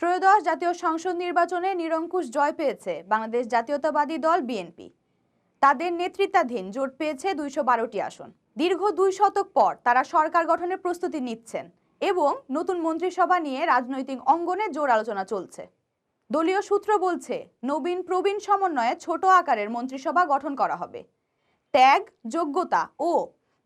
ত্রয়োদশ জাতীয় সংসদ নির্বাচনে নিরঙ্কুশ জয় পেয়েছে বাংলাদেশ জাতীয়তাবাদী দল বিএনপি। তাদের নেতৃত্বাধীন জোট পেয়েছে দুইশো বারোটি আসন। দীর্ঘ দুই শতক পর তারা সরকার গঠনের প্রস্তুতি নিচ্ছেন এবং নতুন মন্ত্রিসভা নিয়ে রাজনৈতিক অঙ্গনে জোর আলোচনা চলছে। দলীয় সূত্র বলছে, নবীন প্রবীণ সমন্বয়ে ছোট আকারের মন্ত্রিসভা গঠন করা হবে। ত্যাগ, যোগ্যতা ও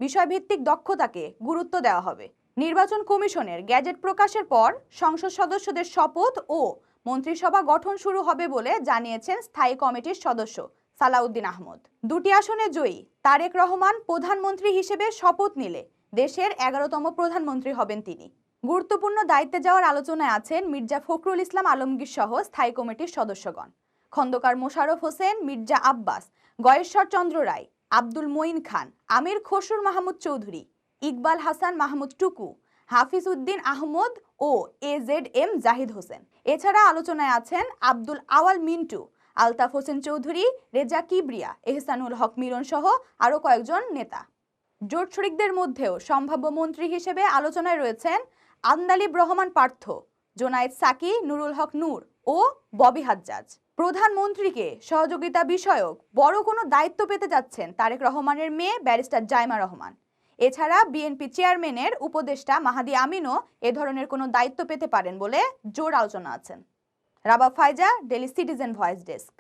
বিষয়ভিত্তিক দক্ষতাকে গুরুত্ব দেওয়া হবে। নির্বাচন কমিশনের গ্যাজেট প্রকাশের পর সংসদ সদস্যদের শপথ ও মন্ত্রিসভা গঠন শুরু হবে বলে জানিয়েছেন স্থায়ী কমিটির সদস্য সালাউদ্দিন আহমদ। দুটি আসনে জয়ী তারেক রহমান প্রধানমন্ত্রী হিসেবে শপথ নিলে দেশের এগারোতম প্রধানমন্ত্রী হবেন তিনি। গুরুত্বপূর্ণ দায়িত্বে যাওয়ার আলোচনায় আছেন মির্জা ফখরুল ইসলাম আলমগীর সহ স্থায়ী কমিটির সদস্যগণ। খন্দকার মোশারফ হোসেন, মির্জা আব্বাস, গয়েশ্বর চন্দ্র রায়, আব্দুল মঈন খান, আমির খসরুর মাহমুদ চৌধুরী ইকবাল হাসান, মাহমুদ টুকু, হাফিজ উদ্দিন আহমদ ও A Z M Zahid Hossain. এছাড়া আলোচনায় আছেন আব্দুল আওয়াল মিন্টু, আলতাফ হোসেন চৌধুরী, রেজা কিবরিয়া, এহসানুল হক মিলন সহ আরও কয়েকজন নেতা। জোট শরিকদের মধ্যেও সম্ভাব্য মন্ত্রী হিসেবে আলোচনায় রয়েছেন আন্দালিব রহমান পার্থ, জোনায়েদ সাকি, নুরুল হক নূর ও ববি হাজ্জাজ। প্রধানমন্ত্রীকে সহযোগিতা বিষয়ক বড় কোনো দায়িত্ব পেতে যাচ্ছেন তারেক রহমানের মেয়ে ব্যারিস্টার জাইমা রহমান। এছাড়া বিএনপি চেয়ারম্যানের উপদেষ্টা মাহাদি আমিনও এ ধরনের কোনো দায়িত্ব পেতে পারেন বলে জোর আলোচনা আছেন। রাবা ফাইজা ডেলি সিটিজেন ভয়েস ডেস্ক